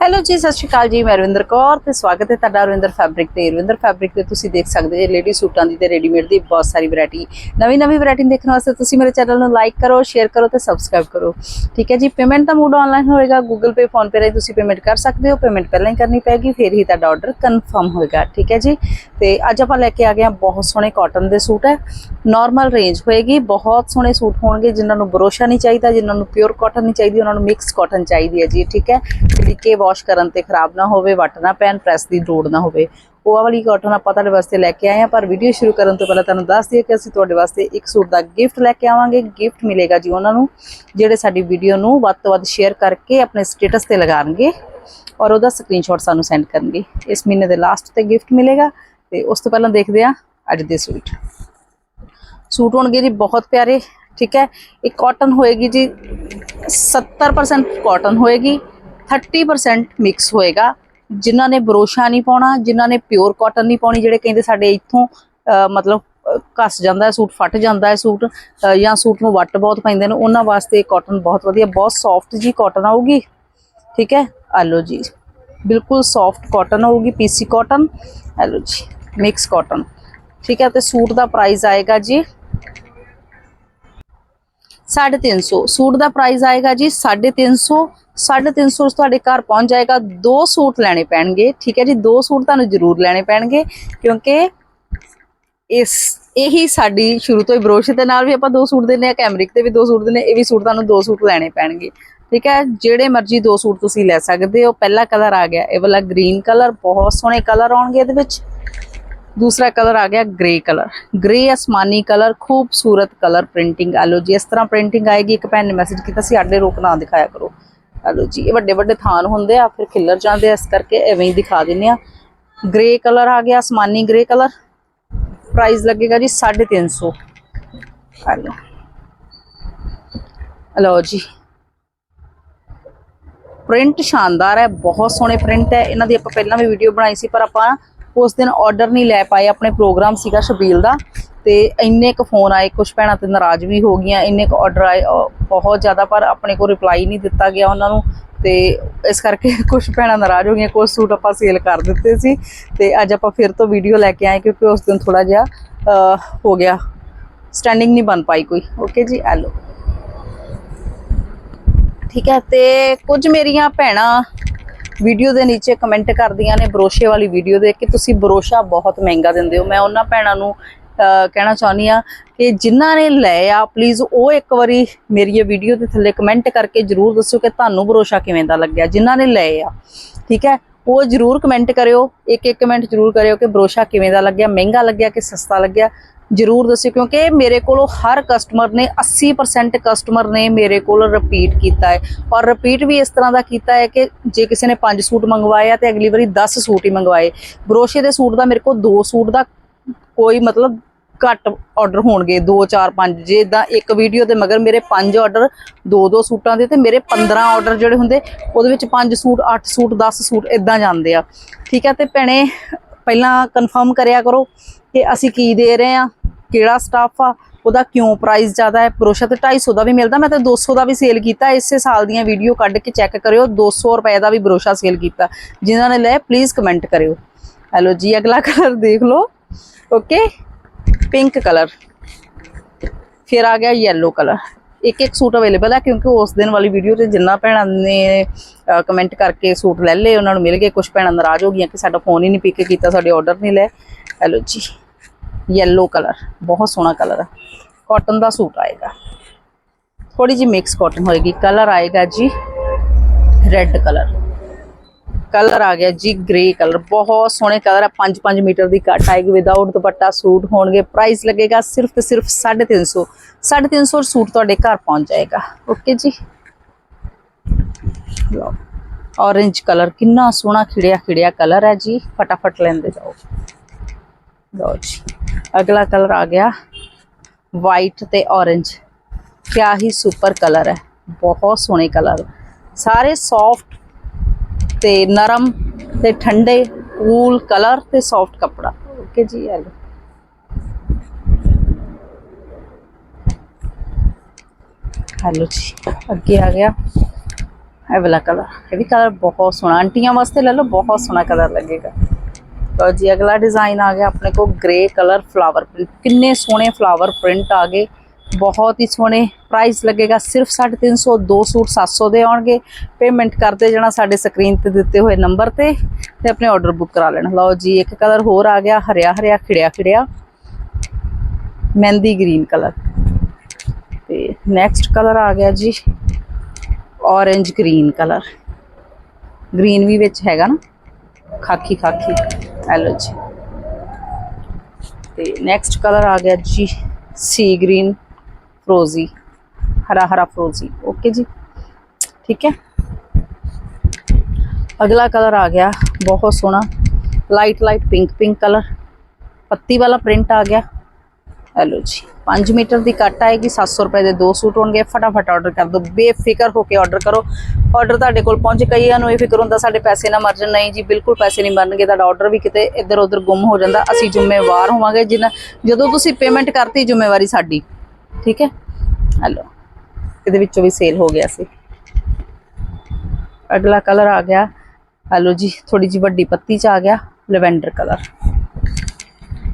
Hello ਜੀ, ਸਤਿ ਸ਼੍ਰੀ ਅਕਾਲ ਜੀ, ਮੈਂ ਰਵਿੰਦਰ ਕੌਰ ਤੇ ਸਵਾਗਤ ਹੈ ਤੁਹਾਡਾ ਰਵਿੰਦਰ ਫੈਬਰਿਕ ਤੇ। ਰਵਿੰਦਰ ਫੈਬਰਿਕ ਤੇ ਤੁਸੀਂ ਦੇਖ ਸਕਦੇ ਜੇ ਲੇਡੀ ਸੂਟਾਂ ਦੀ ਤੇ ਰੈਡੀਮੇਡ ਦੀ ਬਹੁਤ ਸਾਰੀ ਵੈਰਾਈਟੀ ਨਵੀਂ ਨਵੀਂ ਵੈਰਾਈਟੀ ਦੇਖਣ ਵਾਸਤੇ ਤੁਸੀਂ ਮੇਰੇ ਚੈਨਲ ਨੂੰ ਲਾਈਕ ਕਰੋ ਸ਼ੇਅਰ ਕਰੋ ਤੇ ਸਬਸਕ੍ਰਾਈਬ ਕਰੋ। ਠੀਕ ਹੈ ਜੀ ਪੇਮੈਂਟ ਦਾ ਮੋਡ ਆਨਲਾਈਨ ਹੋਏਗਾ ਗੂਗਲ ਪੇ ਫੋਨ ਪੇ ਰਾਹੀਂ ਤੁਸੀਂ ਪੇਮੈਂਟ ਕਰ ਸਕਦੇ ਹੋ। ਪੇਮੈਂਟ ਪਹਿਲਾਂ ਹੀ ਕਰਨੀ ਪੈਗੀ, ਫਿਰ ਹੀ ਤੁਹਾਡਾ ਆਰਡਰ ਕਨਫਰਮ ਹੋਏਗਾ। ਠੀਕ ਹੈ ਜੀ, ਤੇ ਅੱਜ ਆਪਾਂ ਲੈ ਕੇ ਆ ਗਏ ਹਾਂ ਬਹੁਤ ਸੋਹਣੇ ਕਾਟਨ ਦੇ ਸੂਟ ਹੈ। ਨਾਰਮਲ ਰੇਂਜ ਹੋਏਗੀ, ਬਹੁਤ ਸੋਹਣੇ ਸੂਟ ਹੋਣਗੇ, ਜਿਨ੍ਹਾਂ ਨੂੰ ਬਰੋਸ਼ਾ ਨਹੀਂ ਚਾਹੀਦਾ, ਜਿਨ੍ਹਾਂ ਨੂੰ ਪਿਓਰ ਕਾਟਨ ਨਹੀਂ ਚਾਹੀਦੀ, ਉਹਨਾਂ ਨੂੰ ਮਿਕਸ ਕਾਟਨ ਚਾਹੀਦੀ ਹੈ ਜੀ। ਠੀਕ ਹੈ ਜਿਹੜੀ ਕਿ ਵਾਸ਼ ਕਰਨ ਤੇ ਖਰਾਬ ਨਾ ਹੋਵੇ, ਵੱਟ ਨਾ ਪੈਣ ਪ੍ਰੈਸ ਦੀ ਲੋੜ ਨਾ ਹੋਵੇ। ਉਹ ਵਾਲੀ ਕਾਟਨ ਆਪਾਂ ਤੁਹਾਡੇ ਵਾਸਤੇ ਲੈ ਕੇ ਆਏ ਹਾਂ, ਪਰ ਵੀਡੀਓ ਸ਼ੁਰੂ ਕਰਨ ਤੋਂ ਪਹਿਲਾਂ ਤੁਹਾਨੂੰ ਦੱਸ ਦਈਏ ਕਿ ਅਸੀਂ ਤੁਹਾਡੇ ਵਾਸਤੇ ਇੱਕ ਸੂਟ ਦਾ ਗਿਫਟ ਲੈ ਕੇ ਆਵਾਂਗੇ। ਗਿਫਟ ਮਿਲੇਗਾ ਜੀ ਉਹਨਾਂ ਨੂੰ, ਜਿਹੜੇ ਸਾਡੀ ਵੀਡੀਓ ਨੂੰ ਵੱਧ ਤੋਂ ਵੱਧ ਸ਼ੇਅਰ ਕਰਕੇ ਆਪਣੇ ਸਟੇਟਸ ਤੇ ਲਗਾਣਗੇ ਔਰ ਉਹਦਾ ਸਕਰੀਨਸ਼ਾਟ ਸਾਨੂੰ ਸੈਂਡ ਕਰਨਗੇ। ਇਸ ਮਹੀਨੇ ਦੇ ਲਾਸਟ ਤੇ ਗਿਫਟ ਮਿਲੇਗਾ ਤੇ ਉਸ ਤੋਂ ਪਹਿਲਾਂ ਦੇਖਦੇ ਹਾਂ ਅੱਜ ਦੇ ਸੂਟ। ਸੂਟ ਹੋਣਗੇ ਜੀ ਬਹੁਤ ਪਿਆਰੇ, ਠੀਕ ਹੈ? ਇਹ ਕਾਟਨ ਹੋਏਗੀ ਜੀ 70% ਕਾਟਨ ਹੋਏਗੀ। 30% ਮਿਕਸ ਹੋਏਗਾ। ਜਿਨ੍ਹਾਂ ਨੇ ਬਰੋਸ਼ਾ ਨਹੀਂ ਪਾਉਣਾ ਜਿਨ੍ਹਾਂ ਨੇ ਪਿਓਰ ਕਾਟਨ ਨਹੀਂ ਪਾਉਣੀ ਜਿਹੜੇ ਕਹਿੰਦੇ ਸਾਡੇ ਇੱਥੋਂ ਮਤਲਬ ਅਹ, ਜਾਂਦਾ ਹੈ ਸੂਟ ਫਟ ਜਾਂਦਾ ਹੈ ਸੂਟ ਜਾਂ ਸੂਟ ਨੂੰ ਵੱਟ ਬਹੁਤ ਪੈਂਦੇ ਨੇ ਉਹਨਾਂ ਵਾਸਤੇ ਕਾਟਨ ਬਹੁਤ ਵਧੀਆ ਬਹੁਤ ਸੌਫਟ ਜੀ ਕਾਟਨ ਆਊਗੀ। ਠੀਕ ਹੈ? ਆ ਜੀ। ਬਿਲਕੁਲ ਸੌਫਟ ਕਾਟਨ ਆਊਗੀ ਪੀਸੀ ਕਾਟਨ ਆ ਲਓ ਜੀ ਮਿਕਸ ਕਾਟਨ ਠੀਕ ਹੈ? ਤੇ ਸੂਟ ਦਾ ਪ੍ਰਾਈਸ ਆਏਗਾ ਜੀ 350 ਸੂਟ ਦਾ ਪ੍ਰਾਈਸ ਆਏਗਾ ਜੀ 350 350 ਤੁਹਾਡੇ ਘਰ ਪਹੁੰਚ ਜਾਏਗਾ। ਦੋ ਸੂਟ ਲੈਣੇ ਪੈਣਗੇ। ਠੀਕ ਹੈ ਜੀ, ਦੋ ਸੂਟ ਤੁਹਾਨੂੰ ਜ਼ਰੂਰ ਲੈਣੇ ਪੈਣਗੇ, ਕਿਉਂਕਿ ਇਸ, ਇਹੀ ਸਾਡੀ ਸ਼ੁਰੂ ਤੋਂ ਹੀ ਬਰੋਸ਼ ਦੇ ਨਾਲ ਵੀ ਆਪਾਂ ਦੋ ਸੂਟ ਦਿੰਨੇ ਆ ਕੈਮਰਿਕ ਤੇ ਵੀ ਦੋ ਸੂਟ ਦਿੰਨੇ ਇਹ ਵੀ ਸੂਟ ਤੁਹਾਨੂੰ ਦੋ ਸੂਟ ਲੈਣੇ ਪੈਣਗੇ। ਠੀਕ ਹੈ, ਜਿਹੜੇ ਮਰਜ਼ੀ ਦੋ ਸੂਟ ਤੁਸੀਂ ਲੈ ਸਕਦੇ ਹੋ। ਪਹਿਲਾ ਕਲਰ ਆ ਗਿਆ, ਇਹ ਵਾਲਾ ਗ੍ਰੀਨ ਕਲਰ, ਬਹੁਤ ਸੋਹਣੇ ਕਲਰ ਆਉਣਗੇ ਇਹਦੇ ਵਿੱਚ। ਦੂਸਰਾ ਕਲਰ ਆ ਗਿਆ ਗ੍ਰੇ ਕਲਰ। ਗ੍ਰੇ ਅਸਮਾਨੀ ਕਲਰ, ਖੂਬਸੂਰਤ ਕਲਰ ਪ੍ਰਿੰਟਿੰਗ ਆ ਲਓ ਜੀ, ਇਸ ਤਰ੍ਹਾਂ ਪ੍ਰਿੰਟਿੰਗ ਆਏਗੀ। ਇੱਕ ਭੈਣ ਨੇ ਮੈਸੇਜ ਕੀਤਾ ਸੀ, ਸਾਡੇ ਰੋਕ ਨਾ ਦਿਖਾਇਆ ਕਰੋ। ਆ ਲਓ ਜੀ ਇਹ ਵੱਡੇ ਵੱਡੇ ਥਾਨ ਹੁੰਦੇ ਆ, ਫਿਰ ਖਿੱਲਰ ਜਾਂਦੇ ਆ, ਇਸ ਕਰਕੇ ਐਵੇਂ ਹੀ ਦਿਖਾ ਦਿੰਨੇ ਆ। ਗ੍ਰੇ ਕਲਰ ਆ ਗਿਆ, ਅਸਮਾਨੀ ਗ੍ਰੇ ਕਲਰ ਪ੍ਰਾਈਸ ਲੱਗੇਗਾ ਜੀ 350 ਆ ਲਓ ਆ ਲਓ। ਜੀ। ਪ੍ਰਿੰਟ ਸ਼ਾਨਦਾਰ ਹੈ, ਬਹੁਤ ਸੋਹਣੇ ਪ੍ਰਿੰਟ ਹੈ। ਇਹਨਾਂ ਦੀ ਆਪਾਂ ਪਹਿਲਾਂ ਵੀ ਵੀਡੀਓ ਬਣਾਈ ਸੀ, ਪਰ ਆਪਾਂ ਉਸ ਦਿਨ ਆਰਡਰ ਨਹੀਂ ਲੈ ਪਾਏ, ਆਪਣੇ ਪ੍ਰੋਗਰਾਮ ਸੀਗਾ ਸ਼ਬੀਲ ਦਾ। ਤੇ ਇੰਨੇ ਕੁ ਫੋਨ ਆਏ ਕੁਝ ਭੈਣਾਂ ਤੇ ਨਾਰਾਜ਼ ਵੀ ਹੋ ਗਈਆਂ, ਇੰਨੇ ਕੁ ਆਰਡਰ ਆਏ ਬਹੁਤ ਜ਼ਿਆਦਾ, ਪਰ ਆਪਣੇ ਕੋਲ ਰਿਪਲਾਈ ਨਹੀਂ ਦਿੱਤਾ ਗਿਆ ਉਹਨਾਂ ਨੂੰ ਤੇ ਇਸ ਕਰਕੇ ਕੁਝ ਭੈਣਾਂ ਨਾਰਾਜ਼ ਹੋ ਗਈਆਂ ਕੁਝ ਸੂਟ ਆਪਾਂ ਸੇਲ ਕਰ ਦਿੱਤੇ ਸੀ ਤੇ ਅੱਜ ਆਪਾਂ ਫਿਰ ਤੋਂ ਵੀਡੀਓ ਲੈ ਕੇ ਆਏ ਕਿਉਂਕਿ ਉਸ ਦਿਨ ਥੋੜਾ ਜਿਹਾ ਹੋ ਗਿਆ ਸਟੈਂਡਿੰਗ ਨਹੀਂ ਬਣ ਪਾਈ ਕੋਈ। ਓਕੇ ਜੀ, ਆ ਲਓ। ਠੀਕ ਹੈ, ਤੇ ਕੁਝ ਮੇਰੀਆਂ ਭੈਣਾਂ ਵੀਡੀਓ ਦੇ ਨੀਚੇ ਕਮੈਂਟ ਕਰਦੀਆਂ ਨੇ ਬਰੋਸ਼ੇ ਵਾਲੀ ਵੀਡੀਓ ਦੇਖ ਕੇ। ਤੁਸੀਂ ਬਰੋਸ਼ਾ ਬਹੁਤ ਮਹਿੰਗਾ ਦਿੰਦੇ ਹੋ। ਮੈਂ ਉਹਨਾਂ ਭੈਣਾਂ ਨੂੰ ਕਹਿਣਾ ਚਾਹੁੰਦੀ ਆ ਕਿ ਜਿਨ੍ਹਾਂ ਨੇ ਲਏ ਆ ਪਲੀਜ਼ ਉਹ ਇੱਕ ਵਾਰੀ ਮੇਰੀ ਇਹ ਵੀਡੀਓ ਦੇ ਥੱਲੇ ਕਮੈਂਟ ਕਰਕੇ ਜਰੂਰ ਦੱਸਿਓ ਕਿ ਤੁਹਾਨੂੰ ਭਰੋਸਾ ਕਿਵੇਂ ਦਾ ਲੱਗਿਆ, ਜਿਨ੍ਹਾਂ ਨੇ ਲਏ ਆ। ਠੀਕ ਹੈ? ਉਹ ਜਰੂਰ ਕਮੈਂਟ ਕਰਿਓ ਇੱਕ ਇੱਕ ਕਮੈਂਟ ਜਰੂਰ ਕਰਿਓ ਕਿ ਭਰੋਸਾ ਕਿਵੇਂ ਦਾ ਲੱਗਿਆ, ਮਹਿੰਗਾ ਲੱਗਿਆ ਕਿ ਸਸਤਾ ਲੱਗਿਆ। ਜਰੂਰ ਦੱਸਿਓ ਕਿਉਂਕਿ ਮੇਰੇ ਕੋਲੋਂ ਹਰ ਕਸਟਮਰ ਨੇ 80% ਕਸਟਮਰ ਨੇ ਮੇਰੇ ਕੋਲ ਰਿਪੀਟ ਕੀਤਾ ਹੈ। ਔਰ ਰਿਪੀਟ ਵੀ ਇਸ ਤਰ੍ਹਾਂ ਦਾ ਕੀਤਾ ਹੈ ਕਿ ਜੇ ਕਿਸੇ ਨੇ 5 ਸੂਟ ਮੰਗਵਾਏ ਆ ਤੇ ਅਗਲੀ ਵਾਰੀ 10 ਸੂਟ ਹੀ ਮੰਗਵਾਏ। ਬਰੋਸ਼ੇ ਦੇ ਸੂਟ ਦਾ ਮੇਰੇ ਕੋਲ 2 ਸੂਟ ਦਾ ਕੋਈ ਮਤਲਬ ਘੱਟ ਆਰਡਰ ਹੋਣਗੇ 2 4 5 ਜੇ ਇਦਾਂ ਇੱਕ ਵੀਡੀਓ ਦੇ ਮਗਰ ਮੇਰੇ 5 ਆਰਡਰ 2 2 ਸੂਟਾਂ ਦੇ ਤੇ ਮੇਰੇ 15 ਆਰਡਰ ਜਿਹੜੇ ਹੁੰਦੇ, ਉਹਦੇ ਵਿੱਚ 5 ਸੂਟ 8 ਸੂਟ 10 ਸੂਟ ਇਦਾਂ ਜਾਂਦੇ ਆ। ਠੀਕ ਹੈ, ਤੇ ਭੈਣੇ, ਪਹਿਲਾਂ ਕਨਫਰਮ ਕਰਿਆ ਕਰੋ ਕਿ ਅਸੀਂ ਕੀ ਦੇ ਰਹੇ ਆ ਕਿਹੜਾ ਸਟਾਫ ਆ, ਉਹਦਾ ਕਿਉਂ ਪ੍ਰਾਈਸ ਜ਼ਿਆਦਾ ਹੈ? ਬਰੋਸ਼ਾ ਤੇ 250 ਦਾ ਵੀ ਮਿਲਦਾ, ਮੈਂ ਤਾਂ 200 ਦਾ ਵੀ ਸੇਲ ਕੀਤਾ, ਇਸੇ ਸਾਲ ਦੀਆਂ ਵੀਡੀਓ ਕੱਢ ਕੇ ਚੈੱਕ ਕਰਿਓ 200 ਰੁਪਏ ਦਾ ਵੀ ਬਰੋਸ਼ਾ ਸੇਲ ਕੀਤਾ। ਜਿਨ੍ਹਾਂ ਨੇ ਲਏ ਪਲੀਜ਼ ਕਮੈਂਟ ਕਰਿਓ। ਹੈਲੋ ਜੀ, ਅਗਲਾ ਕਲਰ ਦੇਖ ਲਓ। ਓਕੇ ਪਿੰਕ ਕਲਰ ਫਿਰ ਆ ਗਿਆ ਯੈਲੋ ਕਲਰ ਇੱਕ ਇੱਕ ਸੂਟ ਅਵੇਲੇਬਲ ਹੈ ਕਿਉਂਕਿ ਉਸ ਦਿਨ ਵਾਲੀ ਵੀਡੀਓ 'ਚ ਜਿੰਨਾ ਭੈਣਾਂ ਨੇ ਕਮੈਂਟ ਕਰਕੇ ਸੂਟ ਲੈ ਲਏ, ਉਹਨਾਂ ਨੂੰ ਮਿਲ ਗਏ ਕੁਝ ਭੈਣਾਂ ਨਾਰਾਜ਼ ਹੋ ਗਈਆਂ ਕਿ ਸਾਡਾ ਫੋਨ ਹੀ ਨਹੀਂ ਪਿਕ ਕੀਤਾ, ਸਾਡੇ ਆਰਡਰ ਨਹੀਂ ਲਏ ਹੈਲੋ ਜੀ ਯੈਲੋ ਕਲਰ ਬਹੁਤ ਸੋਹਣਾ ਕਲਰ ਹੈ ਕਾਟਨ ਦਾ ਸੂਟ ਆਏਗਾ। ਥੋੜੀ ਜਿਹੀ ਮਿਕਸ ਕਾਟਨ ਹੋਏਗੀ। ਕਲਰ ਆਏਗਾ ਜੀ ਰੈੱਡ ਕਲਰ ਕਲਰ ਆ ਗਿਆ ਜੀ ਗ੍ਰੇ ਕਲਰ ਬਹੁਤ ਸੋਹਣੇ ਕਲਰ ਹੈ 5-5 ਮੀਟਰ ਦੀ ਕੱਟ ਆਏਗੀ ਵਿਦਆਊਟ ਦੁਪੱਟਾ ਸੂਟ ਹੋਣਗੇ ਪ੍ਰਾਈਸ ਲੱਗੇਗਾ ਸਿਰਫ ਤੇ ਸਿਰਫ 350 350 ਸੂਟ ਤੁਹਾਡੇ ਘਰ ਪਹੁੰਚ ਜਾਏਗਾ ਓਕੇ ਜੀ ਲਓ ਔਰੇਂਜ ਕਲਰ ਕਿੰਨਾ ਸੋਹਣਾ ਖਿੜਿਆ ਖਿੜਿਆ ਕਲਰ ਹੈ ਜੀ ਫਟਾਫਟ ਲੈਂਦੇ ਜਾਓ ਲਓ ਜੀ ਅਗਲਾ ਕਲਰ ਆ ਗਿਆ ਵਾਈਟ ਤੇ ਔਰੇਂਜ ਕਿਆ ਹੀ ਸੁਪਰ ਕਲਰ ਹੈ ਬਹੁਤ ਸੋਹਣੇ ਕਲਰ ਸਾਰੇ ਸੌਫਟ ਤੇ ਨਰਮ ਤੇ ਠੰਡੇ ਕੂਲ ਕਲਰ ਤੇ ਸੌਫਟ ਕੱਪੜਾ ਓਕੇ ਜੀ ਇਹ ਲਓ ਹੈਲੋ ਜੀ ਅੱਗੇ ਆ ਗਿਆ ਇਹ ਵਾਲਾ ਕਲਰ ਇਹ ਵੀ ਕਲਰ ਬਹੁਤ ਸੋਹਣਾ ਆਂਟੀਆਂ ਵਾਸਤੇ ਲੈ ਲਓ ਬਹੁਤ ਸੋਹਣਾ ਕਲਰ ਲੱਗੇਗਾ ਲਓ ਜੀ ਅਗਲਾ ਡਿਜ਼ਾਈਨ ਆ ਗਿਆ ਆਪਣੇ ਕੋਲ ਗ੍ਰੇ ਕਲਰ ਫਲਾਵਰ ਪ੍ਰਿੰਟ ਕਿੰਨੇ ਸੋਹਣੇ ਫਲਾਵਰ ਪ੍ਰਿੰਟ ਆ ਗਏ ਬਹੁਤ ਹੀ ਸੋਹਣੇ ਪ੍ਰਾਈਸ ਲੱਗੇਗਾ। ਸਿਰਫ 350 ਦੋ ਸੂਟ 700 ਦੇ ਆਉਣਗੇ। ਪੇਮੈਂਟ ਕਰਦੇ ਜਾਣਾ ਸਾਡੇ ਸਕਰੀਨ ਤੇ ਦਿੱਤੇ ਹੋਏ ਨੰਬਰ ਤੇ ਤੇ ਆਪਣੇ ਆਰਡਰ ਬੁੱਕ ਕਰਾ ਲੈਣਾ। ਲਓ ਜੀ, ਇੱਕ ਕਲਰ ਹੋਰ ਆ ਗਿਆ, ਹਰਿਆ ਹਰਿਆ, ਖਿੜਿਆ ਖਿੜਿਆ। ਮਹਿੰਦੀ ਗ੍ਰੀਨ ਕਲਰ ਤੇ ਨੈਕਸਟ ਕਲਰ ਆ ਗਿਆ ਜੀ, orange ਗ੍ਰੀਨ ਕਲਰ ਗ੍ਰੀਨ ਵੀ ਵਿੱਚ ਹੈਗਾ ਨਾ। ਖਾਕੀ ਖਾਕੀ ਹੈਲੋ ਜੀ। ਤੇ ਨੈਕਸਟ ਕਲਰ ਆ ਗਿਆ ਜੀ ਸੀ ਗ੍ਰੀਨ ਫਰੋਜ਼ੀ, ਹਰਾ ਹਰਾ ਫਰੋਜ਼ੀ ਓਕੇ ਜੀ? ਠੀਕ ਹੈ? ਅਗਲਾ ਕਲਰ ਆ ਗਿਆ, ਬਹੁਤ ਸੋਹਣਾ light light pink pink colour ਪੱਤੀ ਵਾਲਾ ਪ੍ਰਿੰਟ ਆ ਗਿਆ। ਹੈਲੋ ਜੀ 5 ਮੀਟਰ ਦੀ ਕੱਟ ਆਏਗੀ 700 ਰੁਪਏ ਦੇ ਦੋ ਸੂਟ ਹੋਣਗੇ, ਫਟਾਫਟ ਆਰਡਰ ਕਰ ਦਿਓ, ਬੇਫਿਕਰ ਹੋ ਕੇ ਆਰਡਰ ਕਰੋ। ਆਰਡਰ ਤੁਹਾਡੇ ਕੋਲ ਪਹੁੰਚ ਕਈਆਂ ਨੂੰ ਇਹ ਫਿਕਰ ਹੁੰਦਾ ਸਾਡੇ ਪੈਸੇ ਨਾ ਮਰ ਜਾਣ, ਨਹੀਂ ਜੀ, ਬਿਲਕੁਲ ਪੈਸੇ ਨਹੀਂ ਮਰਨਗੇ ਤੁਹਾਡਾ ਆਰਡਰ ਵੀ ਕਿਤੇ ਇੱਧਰ ਉੱਧਰ ਗੁੰਮ ਹੋ ਜਾਂਦਾ, ਅਸੀਂ ਜ਼ਿੰਮੇਵਾਰ ਹੋਵਾਂਗੇ, ਜਿੰਨਾ ਜਦੋਂ ਤੁਸੀਂ ਪੇਮੈਂਟ ਕਰਤੀ, ਜ਼ਿੰਮੇਵਾਰੀ ਸਾਡੀ। ਠੀਕ ਹੈ? ਹੈਲੋ। ਇਹਦੇ ਵਿੱਚੋਂ ਵੀ ਸੇਲ ਹੋ ਗਿਆ ਸੀ। ਅਗਲਾ ਕਲਰ ਆ ਗਿਆ। ਹੈਲੋ ਜੀ ਥੋੜੀ ਜੀ ਵੱਡੀ ਪੱਤੀ ਚ ਆ ਗਿਆ ਲਵੈਂਡਰ ਕਲਰ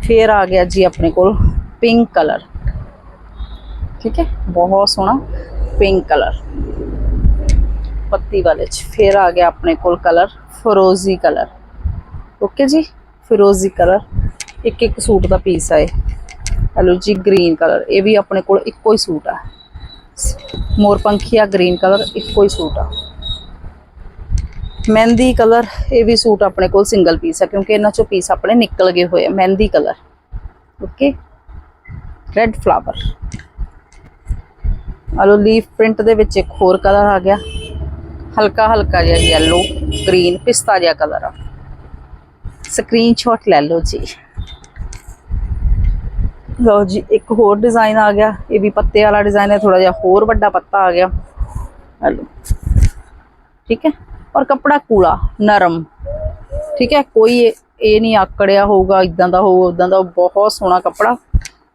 ਫੇਰ ਆ ਗਿਆ ਜੀ ਆਪਣੇ ਕੋਲ ਪਿੰਕ ਕਲਰ ਠੀਕ ਹੈ? ਬਹੁਤ ਸੋਹਣਾ ਪਿੰਕ ਕਲਰ ਪੱਤੀ ਵਾਲੇ ਚ ਫੇਰ ਆ ਗਿਆ ਆਪਣੇ ਕੋਲ ਕਲਰ ਫਰੋਜ਼ੀ ਕਲਰ ਓਕੇ ਜੀ, ਫਿਰੋਜ਼ੀ ਕਲਰ ਇੱਕ ਇੱਕ ਸੂਟ ਦਾ ਪੀਸ ਹੈ ਹੈਲੋ ਜੀ ਗ੍ਰੀਨ ਕਲਰ ਇਹ ਵੀ ਆਪਣੇ ਕੋਲ ਇੱਕੋ ਹੀ ਸੂਟ ਆ ਮੋਰ ਪੰਖੀਆ ਗ੍ਰੀਨ ਕਲਰ ਇੱਕੋ ਹੀ ਸੂਟ ਆ ਮਹਿੰਦੀ ਕਲਰ ਇਹ ਵੀ ਸੂਟ ਆਪਣੇ ਕੋਲ ਸਿੰਗਲ ਪੀਸ ਹੈ ਕਿਉਂਕਿ ਇਹਨਾਂ ਚੋਂ ਪੀਸ ਆਪਣੇ ਨਿਕਲ ਗਏ ਹੋਏ ਆ ਮਹਿੰਦੀ ਕਲਰ ਓਕੇ ਰੈੱਡ ਫਲਾਵਰ ਆਲੋ ਲੀਫ ਪ੍ਰਿੰਟ ਦੇ ਵਿੱਚ ਇੱਕ ਹੋਰ ਕਲਰ ਆ ਗਿਆ ਹਲਕਾ ਹਲਕਾ ਜਿਹਾ ਯੈਲੋ ਗ੍ਰੀਨ ਪਿਸਤਾ ਜਿਹਾ ਕਲਰ ਆ ਸਕਰੀਨਸ਼ਾਟ ਲੈ ਲਓ ਜੀ ਲਓ ਜੀ, ਇੱਕ ਹੋਰ ਡਿਜ਼ਾਈਨ ਆ ਗਿਆ। ਇਹ ਵੀ ਪੱਤੇ ਵਾਲਾ ਡਿਜ਼ਾਈਨ ਹੈ ਥੋੜਾ ਜਿਹਾ ਹੋਰ ਵੱਡਾ ਪੱਤਾ ਆ ਗਿਆ। ਹਲੋ। ਠੀਕ ਹੈ? ਔਰ ਕਪੜਾ ਕੂਲਾ, ਨਰਮ। ਠੀਕ ਹੈ? ਕੋਈ ਇਹ- ਨਹੀਂ ਆਕੜਿਆ ਹੋਊਗਾ ਇਦਾਂ ਦਾ ਹੋਊ ਉਦਾਂ ਦਾ ਬਹੁਤ ਸੋਹਣਾ ਕਪੜਾ।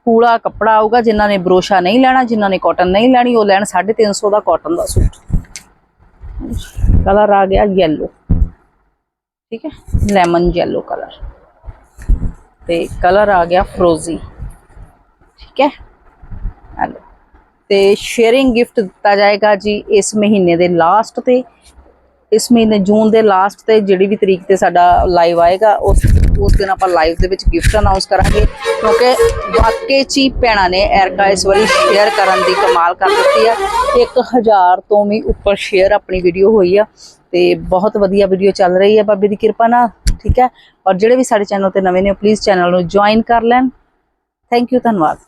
ਕੂਲਾ ਕਪੜਾ ਆਊਗਾ, ਜਿਨ੍ਹਾਂ ਨੇ ਬਰੋਸ਼ਾ ਨਹੀਂ ਲੈਣਾ, ਜਿਨ੍ਹਾਂ ਨੇ ਕਾਟਨ ਨਹੀਂ ਲੈਣੀ, ਉਹ ਲੈਣ 350 ਦਾ ਕਾਟਨ ਦਾ ਸੂਟ। ਕਲਰ ਆ ਗਿਆ ਯੈਲੋ ਠੀਕ ਹੈ? ਲੈਮਨ ਯੈਲੋ ਕਲਰ ਤੇ ਕਲਰ ਆ ਗਿਆ ਫਰੋਜ਼ੀ ਠੀਕ ਹੈ? ਹੈਲੋ। ਤੇ ਸ਼ੇਅਰਿੰਗ ਗਿਫਟ ਦਿੱਤਾ ਜਾਏਗਾ ਜੀ ਇਸ ਮਹੀਨੇ ਦੇ ਲਾਸਟ ਤੇ। ਇਸ ਮਹੀਨੇ ਜੂਨ ਦੇ ਲਾਸਟ ਤੇ ਜਿਹੜੀ ਵੀ ਤਰੀਕ ਤੇ ਸਾਡਾ ਲਾਈਵ ਆਏਗਾ, ਉਸ ਉਸ ਦਿਨ ਆਪਾਂ ਲਾਈਵ ਦੇ ਵਿੱਚ ਗਿਫਟ ਅਨਾਉਂਸ ਕਰਾਂਗੇ। ਕਿਉਂਕਿ ਵਾਕਈ ਚ ਹੀ ਭੈਣਾਂ ਨੇ ਐਰਕਾ ਇਸ ਵਾਰੀ ਸ਼ੇਅਰ ਕਰਨ ਦੀ ਕਮਾਲ ਕਰ ਦਿੱਤੀ ਆ। 1000 ਤੋਂ ਵੀ ਉੱਪਰ ਸ਼ੇਅਰ ਆਪਣੀ ਵੀਡੀਓ ਹੋਈ ਆ। ਤੇ ਬਹੁਤ ਵਧੀਆ ਵੀਡੀਓ ਚੱਲ ਰਹੀ ਹੈ ਬਾਬੇ ਦੀ ਕਿਰਪਾ ਨਾਲ, ਠੀਕ ਹੈ? ਔਰ ਜਿਹੜੇ ਵੀ ਸਾਡੇ ਚੈਨਲ ਤੇ ਨਵੇਂ ਨੇ ਪਲੀਜ਼ ਚੈਨਲ ਨੂੰ ਜੁਆਇਨ ਕਰ ਲੈਣ। Thank you, Tanwar.